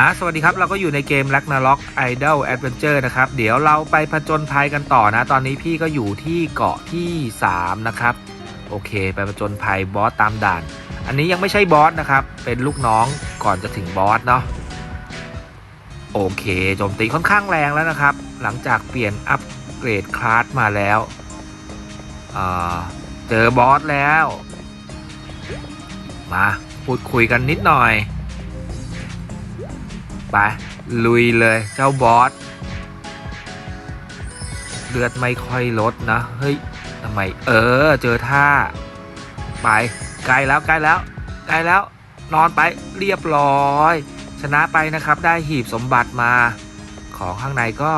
อะสวัสดีครับ เราก็อยู่ในเกม Ragnarok Idol Adventure นะครับ เดี๋ยวเราไปผจญภัยกันต่อนะ ตอนนี้พี่ก็อยู่ที่เกาะที่ 3 นะครับ โอเค ไปผจญภัยบอสตามด่าน อันนี้ยังไม่ใช่บอสนะครับ เป็นลูกน้องก่อนจะถึงบอสเนาะโอเคโจมตีค่อนข้างแรงแล้วนะครับ หลังจากเปลี่ยนอัปเกรดคลาสมาแล้วเจอบอสแล้ว มาพูดคุยกันนิดหน่อย ไป ลุยเลยเจ้าบอส เลือดไม่ค่อยลดนะ เฮ้ยทำไม เออ เจอท่า ไปใกล้แล้วใกล้แล้วใกล้แล้ว นอนไปเรียบร้อย ชนะไปนะครับได้หีบสมบัติมา ของข้างในก็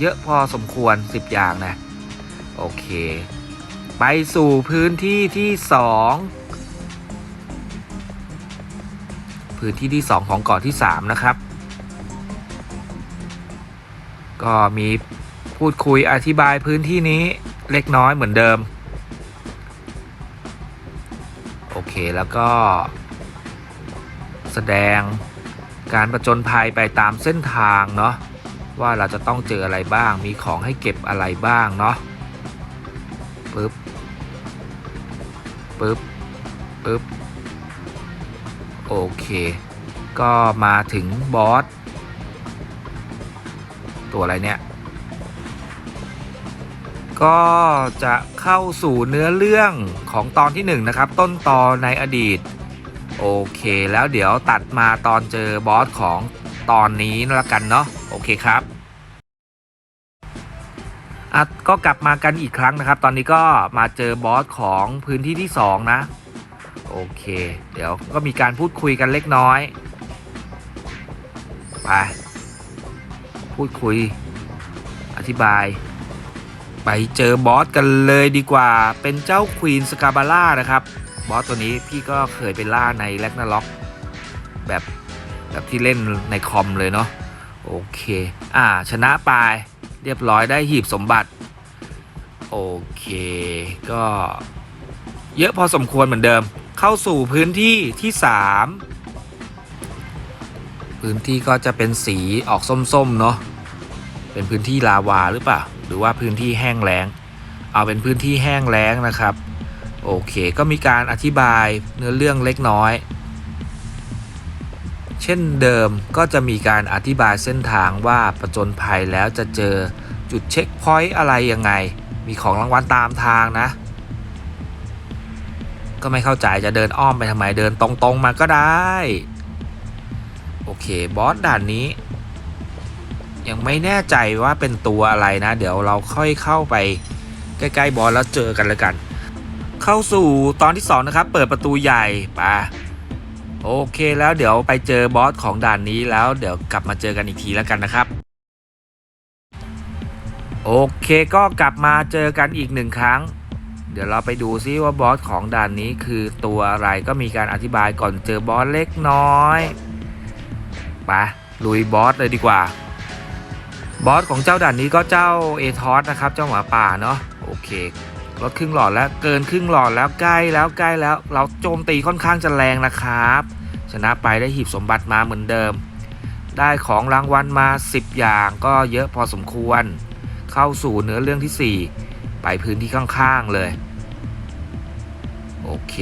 เยอะพอสมควร 10 อย่างนะ โอเค ไปสู่พื้นที่ที่ 2 พื้นที่ที่ 2 ของเกาะที่ 3 นะครับ ก็มีพูดคุยอธิบายพื้นที่นี้เล็กน้อยเหมือนเดิม โอเคแล้วก็ แสดงการประจนภัยไปตามเส้นทางเนาะว่าเราจะต้องเจออะไรบ้าง มีของให้เก็บอะไรบ้างเนาะปึ๊บปึ๊บปึ๊บโอเค ก็มาถึงบอส ตัวอะไรเนี่ย ก็จะเข้าสู่เนื้อเรื่องของตอนที่1นงนะครับ ต้นตอนในอดีต โอเค แล้วเดี๋ยวตัดมาตอนเจอบอสของตอนนี้ละกันเนาะโอเคครับอะก็กลับมากันอีกครั้งนะครับ ตอนนี้ก็มาเจอบอสของพื้นที่ที่ 2 นะ โอเค เดี๋ยวก็มีการพูดคุยกันเล็กน้อย ไป พูดคุย อธิบาย ไปเจอบอสกันเลยดีกว่า เป็นเจ้าควีนสกาบาร่านะครับ บอสตัวนี้พี่ก็เคยไปล่าในแลกนาล็อกแบบแบบที่เล่นในคอมเลยเนาะโอเค อ่า ชนะไปเรียบร้อยได้หีบสมบัติ โอเค ก็เยอะพอสมควรเหมือนเดิม เข้าสู่พื้นที่ที่ 3 พื้นที่ก็จะเป็นสีออกส้มๆเนาะเป็นพื้นที่ลาวาหรือเปล่า หรือว่าพื้นที่แห้งแล้ง เอาเป็นพื้นที่แห้งแล้งนะครับ โอเค ก็มีการอธิบายเนื้อเรื่องเล็กน้อย เช่นเดิมก็จะมีการอธิบายเส้นทางว่าประจนภัยแล้วจะเจอจุดเช็คพอยต์อะไรยังไง มีของรางวัลตามทางนะ ก็ไม่เข้าใจจะเดินอ้อมไปทำไมเดินตรงๆมาก็ได้ เคบอสด่านนี้ ยังไม่แน่ใจว่าเป็นตัวอะไรนะ เดี๋ยวเราค่อยเข้าไปใกล้ๆบอสแล้วเจอกันเลยกัน เข้าสู่ตอนที่ 2 นะครับ เปิดประตูใหญ่ไปโอเคแล้วเดี๋ยวไปเจอบอสของด่านนี้แล้วเดี๋ยวกลับมาเจอกันอีกทีแล้วกันนะครับ โอเคก็กลับมาเจอกันอีกหนึ่งครั้ง เดี๋ยวเราไปดูซิว่าบอสของด่านนี้คือตัวอะไรก็มีการอธิบายก่อนเจอบอสเล็กน้อย ไปลุยบอสเลยดีกว่า บอสของเจ้าด่านนี้ก็เจ้าเอทอสนะครับ เจ้าหมาป่าเนาะโอเคลดครึ่งหลอดแล้วเกินครึ่งหลอดแล้วใกล้แล้วใกล้แล้ว เราโจมตีค่อนข้างจะแรงนะครับ ชนะไปได้หีบสมบัติมาเหมือนเดิม ได้ของรางวัลมา 10 อย่างก็เยอะพอสมควร เข้าสู่เนื้อเรื่องที่ 4 ไปพื้นที่ข้างๆเลย โอเค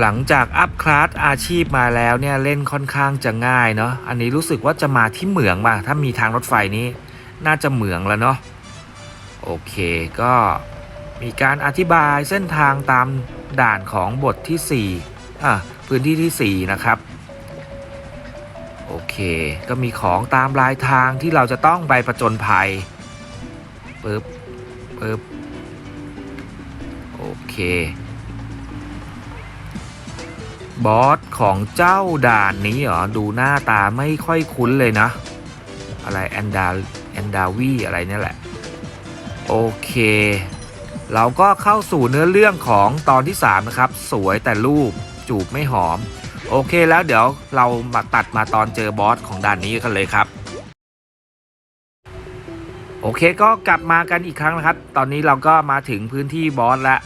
หลังจากอัพคลาสอาชีพมาแล้วเนี่ยเล่นค่อนข้างจะง่ายเนาะอันนี้รู้สึกว่าจะมาที่เหมืองมาถ้ามีทางรถไฟนี้น่าจะเหมืองแล้วเนาะโอเคก็มีการอธิบายเส้นทางตามด่านของบทที่4อะพื้นที่ที่ 4 นะครับ โอเค ก็มีของตามลายทางที่เราจะต้องไปประจนภัยปึ๊บปึ๊บโอเค บอสของเจ้าด่านนี้เหรอ ดูหน้าตาไม่ค่อยคุ้นเลยนะ อะไรแอนดาแอนดาวีอะไรเนี่ยแหละ โอเค เราก็เข้าสู่เนื้อเรื่องของตอนที่ 3 นะครับ สวยแต่รูปจูบไม่หอม โอเคแล้วเดี๋ยวเรามาตัดมาตอนเจอบอสของด่านนี้กันเลยครับโอเคก็กลับมากันอีกครั้งนะครับ ตอนนี้เราก็มาถึงพื้นที่บอสแล้ว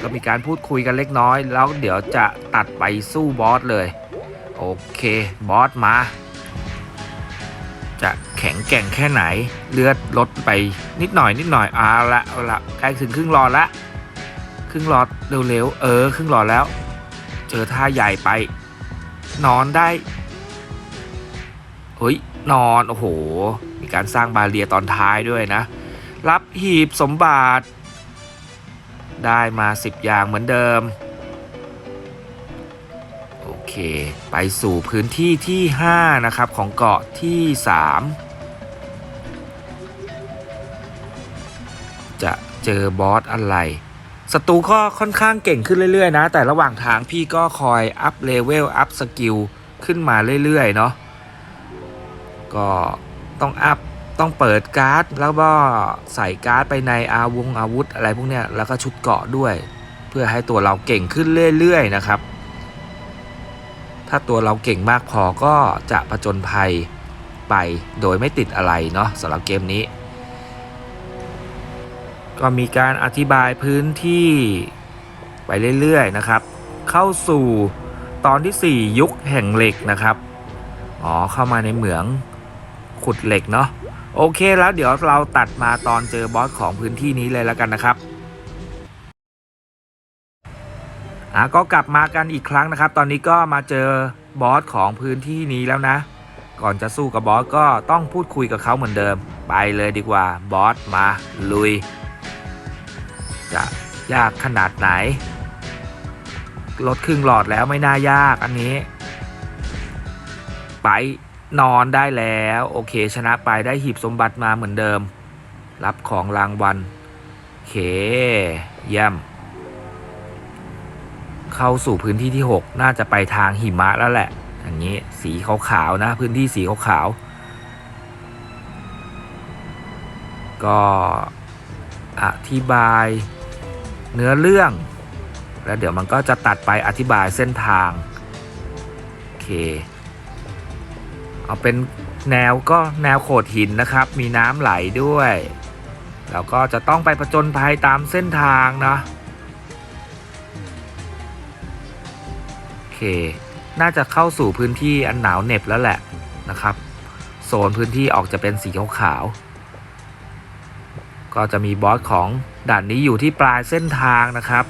ก็มีการพูดคุยกันเล็กน้อย แล้วเดี๋ยวจะตัดไปสู้บอสเลย โอเค บอสมา จะแข็งแกร่งแค่ไหน เลือดลดไปนิดหน่อยนิดหน่อยเอาละเอาละใกล้ถึงครึ่งหลอดละ ครึ่งหลอดเร็วๆ เออ ครึ่งหลอดแล้ว เจอท่าใหญ่ไป นอนได้เฮ้ยนอน โอ้โห มีการสร้างบาเรียตอนท้ายด้วยนะ รับหีบสมบัติ ได้มา 10 อย่างเหมือนเดิม โอเค ไปสู่พื้นที่ที่ 5 นะครับ ของเกาะที่ 3 จะเจอบอสอะไรศัตรูก็ค่อนข้างเก่งขึ้นเรื่อยๆนะ แต่ระหว่างทางพี่ก็คอยอัพเลเวลอัพสกิลขึ้นมาเรื่อยๆ เนาะก็ต้องอัพ ต้องเปิดการ์ด แล้วก็ใส่การ์ดไปในอาวงอาวุธอะไรพวกเนี้ยแล้วก็ชุดเกราะด้วย เพื่อให้ตัวเราเก่งขึ้นเรื่อยๆนะครับ ถ้าตัวเราเก่งมากพอก็จะผจญภัยไปโดยไม่ติดอะไรเนาะสำหรับเกมนี้ ก็มีการอธิบายพื้นที่ไปเรื่อยๆนะครับ เข้าสู่ตอนที่ 4 ยุคแห่งเหล็กนะครับ อ๋อเข้ามาในเหมืองขุดเหล็กเนาะ โอเคแล้วเดี๋ยวเราตัดมาตอนเจอบอสของพื้นที่นี้เลยแล้วกันนะครับอะก็กลับมากันอีกครั้งนะครับ ตอนนี้ก็มาเจอบอสของพื้นที่นี้แล้วนะ ก่อนจะสู้กับบอสก็ต้องพูดคุยกับเขาเหมือนเดิม ไปเลยดีกว่าบอสมาลุย จะยากขนาดไหนลดครึ่งหลอดแล้วไม่น่ายากอันนี้ ไป นอนได้แล้ว โอเคชนะไปได้หีบสมบัติมาเหมือนเดิม รับของรางวัลโอเคเยี่ยม เข้าสู่พื้นที่ที่ 6 น่าจะไปทางหิมะแล้วแหละ อย่างนี้สีขาวๆนะ พื้นที่สีขาวๆก็อธิบายเนื้อเรื่อง แล้วเดี๋ยวมันก็จะตัดไปอธิบายเส้นทาง โอเค เอาเป็นแนวก็แนวโขดหินนะครับ มีน้ำไหลด้วย แล้วก็จะต้องไปผจญภัยตามเส้นทางเนาะโอเค น่าจะเข้าสู่พื้นที่อันหนาวเหน็บแล้วแหละนะครับ โซนพื้นที่ออกจะเป็นสีขาวๆก็จะมีบอสของด่านนี้อยู่ที่ปลายเส้นทางนะครับ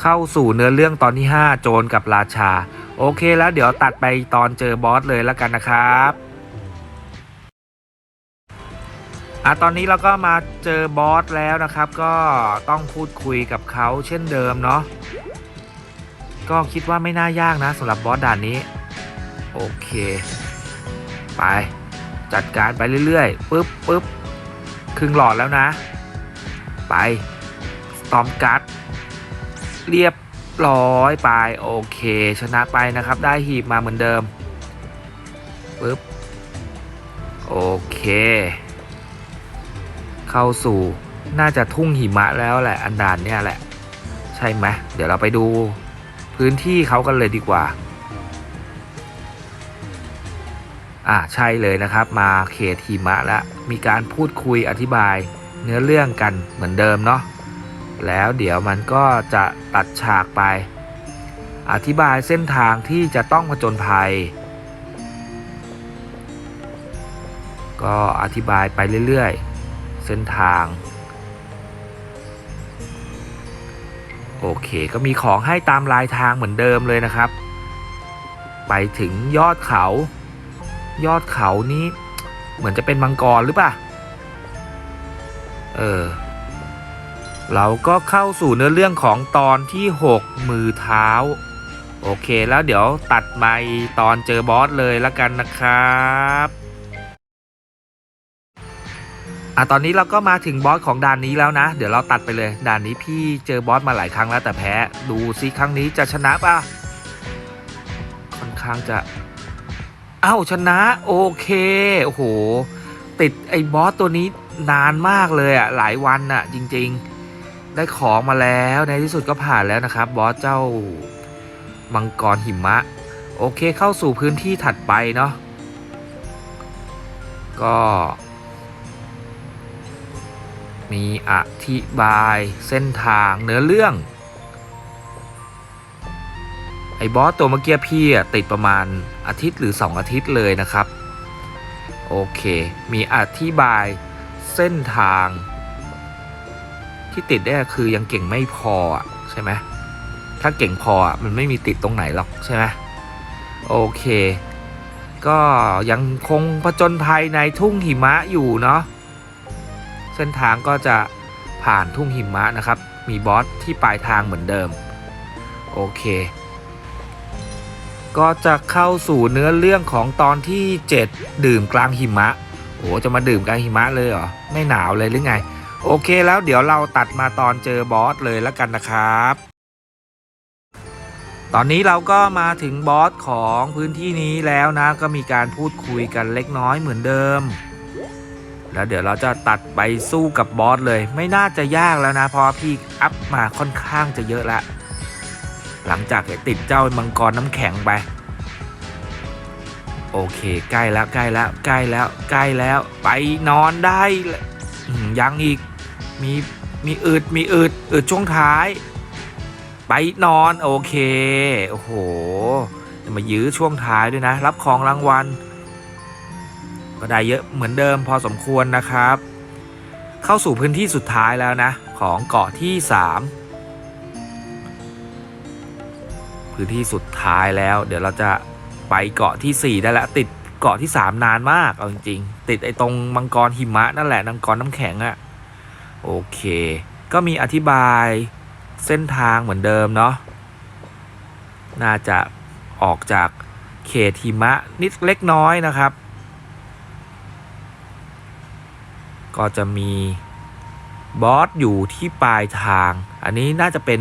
เข้าสู่เนื้อเรื่องตอนที่ 5 โจรกับราชา โอเคแล้วเดี๋ยวตัดไปตอนเจอบอสเลยแล้วกันนะครับอะตอนนี้เราก็มาเจอบอสแล้วนะครับ ก็ต้องพูดคุยกับเขาเช่นเดิมเนาะก็คิดว่าไม่น่ายากนะสำหรับบอสด่านนี้ โอเค ไป จัดการไปเรื่อยๆปึ๊บปึ๊บครึ่งหลอดแล้วนะ ไปสตอมกัด เรียบ ร้อยไปโอเค ชนะไปนะครับ ได้หีบมาเหมือนเดิมปึ๊บโอเค เข้าสู่น่าจะทุ่งหิมะแล้วแหละอันดานเนี่ยแหละ ใช่ไหมเดี๋ยวเราไปดูพื้นที่เขากันเลยดีกว่า อ่าใช่เลยนะครับมาเขตหิมะแล้วมีการพูดคุยอธิบายเนื้อเรื่องกันเหมือนเดิมเนาะ แล้วเดี๋ยวมันก็จะตัดฉากไป อธิบายเส้นทางที่จะต้องผจญภัย ก็อธิบายไปเรื่อยๆ เส้นทาง โอเคก็มีของให้ตามลายทางเหมือนเดิมเลยนะครับ ไปถึงยอดเขา ยอดเขานี้เหมือนจะเป็นมังกรหรือเปล่า เออ เราก็เข้าสู่เนื้อเรื่องของตอนที่ 6 มือเท้า โอเคแล้วเดี๋ยวตัดไปตอนเจอบอสเลยแล้วกันนะครับอะตอนนี้เราก็มาถึงบอสของด่านนี้แล้วนะ เดี๋ยวเราตัดไปเลยด่านนี้พี่เจอบอสมาหลายครั้งแล้วแต่แพ้ ดูซิครั้งนี้จะชนะป่ะค่อนข้างจะเอ้าชนะโอเคโอ้โหติดไอ้บอสตัวนี้นานมากเลยอะหลายวันอะจริง ๆ ได้ของมาแล้วในที่สุดก็ผ่านแล้วนะครับ บอสเจ้ามังกรหิมะ โอเคเข้าสู่พื้นที่ถัดไปเนาะก็ มีอธิบายเส้นทางเนื้อเรื่อง ไอ้บอสตัวเมื่อกี้พี่อะติดประมาณอาทิตย์หรือ 2 อาทิตย์เลยนะครับ โอเค มีอธิบายเส้นทาง ที่ติดได้คือยังเก่งไม่พอใช่ไหมถ้าเก่งพอมันไม่มีติดตรงไหนหรอกใช่ไหมโอเค ก็ยังคงผจญภัยในทุ่งหิมะอยู่เนาะเส้นทางก็จะผ่านทุ่งหิมะนะครับ มีบอสที่ปลายทางเหมือนเดิม โอเค ก็จะเข้าสู่เนื้อเรื่องของตอนที่ 7 ดื่มกลางหิมะโอ้จะมาดื่มกลางหิมะเลยเหรอ ไม่หนาวเลยหรือไง โอเคแล้วเดี๋ยวเราตัดมาตอนเจอบอสเลยแล้วกันนะครับ ตอนนี้เราก็มาถึงบอสของพื้นที่นี้แล้วนะ ก็มีการพูดคุยกันเล็กน้อยเหมือนเดิม แล้วเดี๋ยวเราจะตัดไปสู้กับบอสเลย ไม่น่าจะยากแล้วนะ เพราะพี่อัพมาค่อนข้างจะเยอะละ หลังจากติดเจ้ามังกรน้ำแข็งไป โอเค ใกล้แล้วใกล้แล้วใกล้แล้วใกล้แล้วไปนอนได้ ยังอีก มีมีอึดมีอึดอึดช่วงท้าย ไปนอนโอเค โอ้โหจะมายื้อช่วงท้ายด้วยนะ รับของรางวัล ก็ได้เยอะเหมือนเดิมพอสมควรนะครับ เข้าสู่พื้นที่สุดท้ายแล้วนะ ของเกาะที่ 3 พื้นที่สุดท้ายแล้ว เดี๋ยวเราจะไปเกาะที่ 4 ได้แล้วติด กาะที่3นานมากเอาจริงๆ ติดไอ้ตรงมังกรหิมะนั่นแหละมังกรน้ำแข็งอะโอเค ก็มีอธิบายเส้นทางเหมือนเดิมเนาะน่าจะออกจากเขตหิมะนิดเล็กน้อยนะครับ ก็จะมีบอสอยู่ที่ปลายทาง อันนี้น่าจะเป็น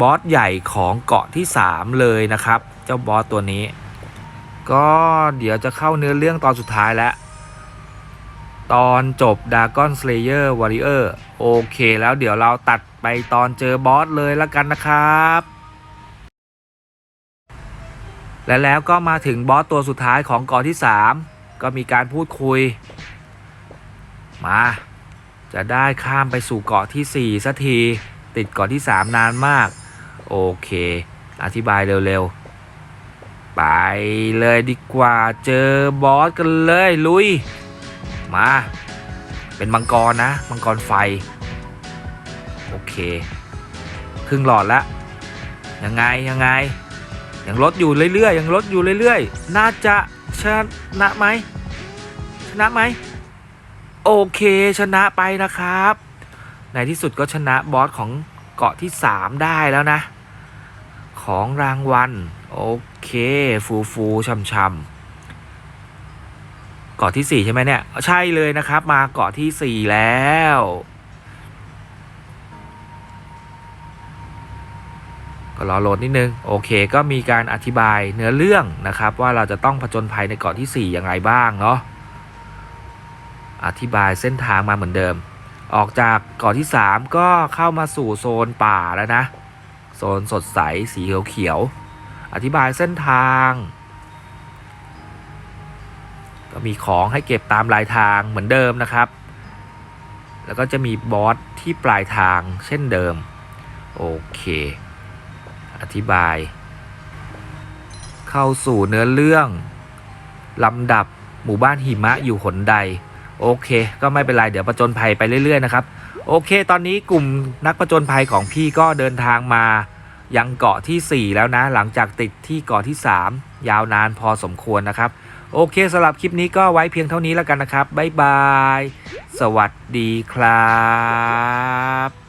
บอสใหญ่ของเกาะที่ 3 เลยนะครับ เจ้าบอสตัวนี้ ก็เดี๋ยวจะเข้าเนื้อเรื่องตอนสุดท้ายแล้ว ตอนจบ Dragon Slayer Warrior โอเคแล้วเดี๋ยวเราตัดไปตอนเจอบอสเลยแล้วกันนะครับ และแล้วก็มาถึงบอสตัวสุดท้ายของเกาะที่ 3 ก็มีการพูดคุย มา จะได้ข้ามไปสู่เกาะที่ 4สักที ติดเกาะที่ 3 นานมาก โอเค อธิบายเร็ว ๆ ไปเลยดีกว่าเจอบอสกันเลยลุย มา เป็นมังกรนะ มังกรไฟ โอเค ครึ่งหลอดละยังไงยังไงยังลดอยู่เรื่อยๆยังลดอยู่เรื่อยๆ น่าจะชนะไหมชนะไหมโอเคชนะไปนะครับ ในที่สุดก็ชนะบอสของเกาะที่ 3 ได้แล้วนะ ของรางวัล โอเค ฟูฟูช่ำช่ำเกาะที่4ใช่ไหมเนี่ย ใช่เลยนะครับ มาเกาะที่4แล้วก็รอโหลดนิดนึงโอเคก็มีการอธิบายเนื้อเรื่องนะครับ ว่าเราจะต้องผจญภัยในเกาะที่ 4 อย่างไรบ้างเนาะอธิบายเส้นทางมาเหมือนเดิม ออกจากเกาะที่ 3 ก็เข้ามาสู่โซนป่าแล้วนะ โซนสดใสสีเขียวๆ อธิบายเส้นทาง ก็มีของให้เก็บตามลายทางเหมือนเดิมนะครับ แล้วก็จะมีบอสที่ปลายทางเช่นเดิม โอเค อธิบาย เข้าสู่เนื้อเรื่องลำดับหมู่บ้านหิมะอยู่หนใด โอเค ก็ไม่เป็นไร เดี๋ยวประจนภัยไปเรื่อย ๆ นะครับ โอเค ตอนนี้กลุ่มนักประจนภัยของพี่ก็เดินทางมา ยังเกาะทีสี่ 4 แล้วนะ หลังจากติดที่เกาะที่ 3 ยาวนานพอสมควรนะครับ โอเคสำหรับคลิปนี้ก็ไว้เพียงเท่านี้แล้วกันนะครับ บ๊ายบาย สวัสดีครับ